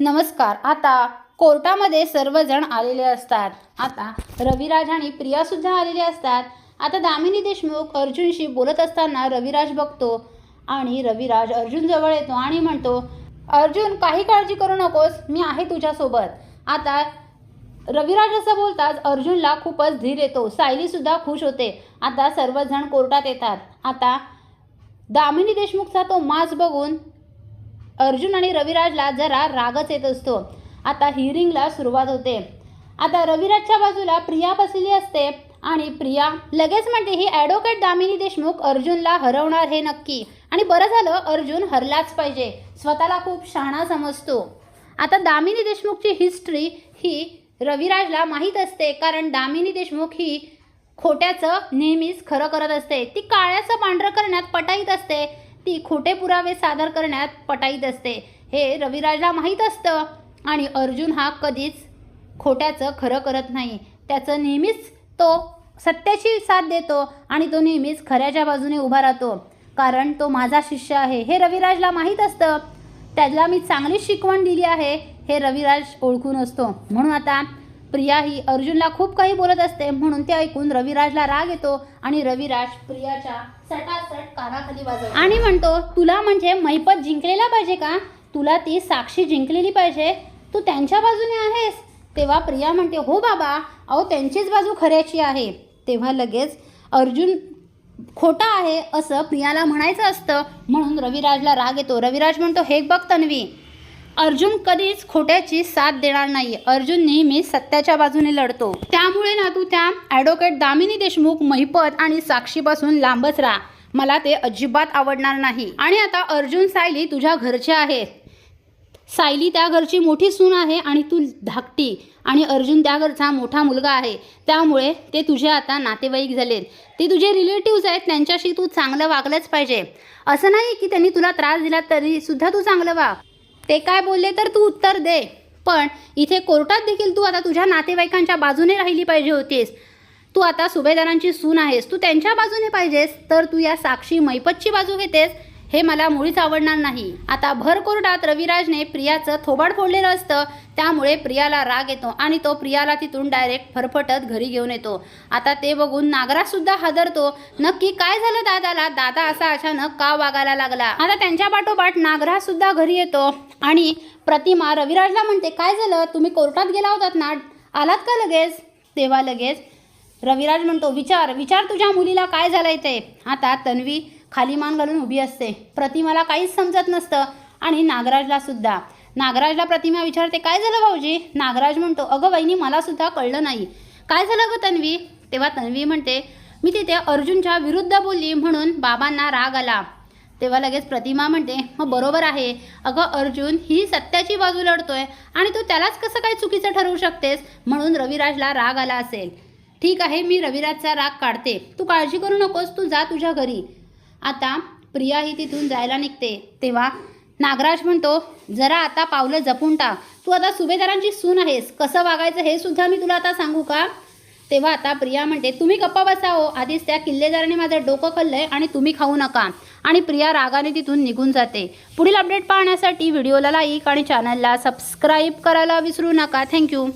नमस्कार. आता कोर्टामध्ये सर्वजण आलेले असतात. आता रविराज आणि प्रिया सुद्धा आलेले असतात. आता दामिनी देशमुख अर्जुनशी बोलत असताना रविराज बघतो आणि रविराज अर्जुन जवळ येतो आणि म्हणतो अर्जुन काही काळजी करू नकोस मी आहे तुझ्यासोबत. आता रविराज असं बोलताच अर्जुनला खूपच धीर येतो. सायलीसुद्धा खुश होते. आता सर्वजण कोर्टात येतात. आता दामिनी देशमुखचा तो मास बघून अर्जुन आणि रविराजला जरा रागच येत असतो. आता हिअरिंगला सुरुवात होते. आता रविराजच्या बाजूला प्रिया बसलेली असते आणि प्रिया लगेच म्हणते ही ॲडव्होकेट दामिनी देशमुख अर्जुनला हरवणार हे नक्की. आणि बरं झालं अर्जुन हरलाच पाहिजे. स्वतःला खूप शहाणा समजतो. आता दामिनी देशमुखची हिस्ट्री ही रविराजला माहीत असते कारण दामिनी देशमुख ही खोट्याचं नेहमीच खरं करत असते. ती काळ्याचं पांढरं करण्यात पटाईत असते. ती खोटे पुरावे सादर करण्यात पटाईत असते. हे रविराजला माहीत असतं. आणि अर्जुन हा कधीच खोट्याचं खरं करत नाही. त्याचं नेहमीच तो सत्याची साथ देतो आणि तो नेहमीच खऱ्याच्या बाजूने उभा राहतो. कारण तो माझा शिष्य आहे. हे रविराजला माहीत असतं. त्याला मी चांगली शिकवण दिली आहे. हे रविराज ओळखून असतो. म्हणून आता प्रिया ही अर्जुनला खूप काही बोलत असते म्हणून ते ऐकून रविराजला राग येतो आणि रविराज प्रियाच्या सटासट कानाखाली वाजवतो. आणि म्हणतो तुला म्हणजे मैपत जिंकलेला पाहिजे का? तुला ती साक्षी जिंकलेली पाहिजे? तू त्यांच्या बाजूने आहेस. तेव्हा प्रिया म्हणते हो बाबा अहो त्यांचीच बाजू खऱ्याची आहे. तेव्हा लगेच अर्जुन खोटा आहे असं प्रियाला म्हणायचं असतं म्हणून रविराजला राग येतो. रविराज म्हणतो हे बघ तन्वी अर्जुन कधीच खोट्याची साथ देणार नाही अर्जुन नेहमी सत्याच्या बाजूने लढतो. त्यामुळे ना तू त्या ॲडव्होकेट दामिनी देशमुख महिपत आणि साक्षीपासून लांबच राहा. मला ते अजिबात आवडणार नाही. आणि आता अर्जुन सायली तुझ्या घरचे आहेत. सायली त्या घरची मोठी सून आहे आणि तू धाकटी. आणि अर्जुन त्या घरचा मोठा मुलगा आहे. त्यामुळे ते तुझे आता नातेवाईक झालेत. ते तुझे रिलेटिव्ज आहेत. त्यांच्याशी तू चांगलं वागलंच पाहिजे. असं नाही की त्यांनी तुला त्रास दिला तरी सुद्धा तू चांगलं वाग. ते काय बोलले तर तू उत्तर दे. पण इथे कोर्टात देखील तू आता तुझ्या नातेवाईकांच्या बाजूने राहिली पाहिजे होतीस. तू आता सुभेदारांची सून आहेस. तू त्यांच्या बाजूने पाहिजेस. तर तू या साक्षी मैपतची बाजू घेतेस. हे मला मुळीच आवडणार नाही. आता भर कोर्टात रविराजने प्रियाचं थोबाड फोडलेलं असतं त्यामुळे प्रियाला राग येतो आणि तो प्रियाला तिथून डायरेक्ट फरफटत घरी घेऊन येतो. आता ते बघून नागराज सुद्धा हादरतो. नक्की काय झालं दादाला? दादा असा अचानक का वागायला लागला? आता त्यांच्या पाठोपाठ नागराज सुद्धा घरी येतो. आणि प्रतिमा रविराजला म्हणते काय झालं? तुम्ही कोर्टात गेला होतात ना? आलात का लगेच? तेव्हा लगेच. रविराज म्हणतो विचार विचार तुझ्या मुलीला काय झालं ते आता तन्वी खाली मान घालून उभी असते. प्रतिमाला काहीच समजत नसतं. आणि नागराजला सुद्धा. नागराजला प्रतिमा विचारते काय झालं भाऊजी? नागराज म्हणतो अगं वहिनी मला सुद्धा कळलं नाही. काय झालं गं तन्वी? तेव्हा तन्वी म्हणते मी तिथे अर्जुनच्या विरुद्ध बोलली म्हणून बाबांना राग आला. तेव्हा लगेच प्रतिमा म्हणते मग बरोबर आहे. अगं अर्जुन ही सत्याची बाजू लढतोय आणि तू त्यालाच कसं काय चुकीचं ठरवू शकतेस? म्हणून रविराजला राग आला असेल. ठीक आहे मी रविराजचा राग काढते. तू काळजी करू नकोस. तू जा तुझ्या घरी. आता प्रिया ही तिथून जायला निघते. तेव्हा नागराज म्हणतो जरा आता पावलं जपून टाक. तू आता सुभेदारांची सून आहेस. कसं वागायचं हे सुद्धा मी तुला आता सांगू का? तेव्हा आता प्रिया म्हणते तुम्ही गप्पा बसाओ हो. आधीच त्या किल्लेदाराने माझं डोकं खाल्लंय आणि तुम्ही खाऊ नका. आणि प्रिया रागाने तिथून निघून जाते. पुढील अपडेट पाहण्यासाठी व्हिडिओला लाईक आणि चॅनलला सबस्क्राईब करायला विसरू नका. थँक्यू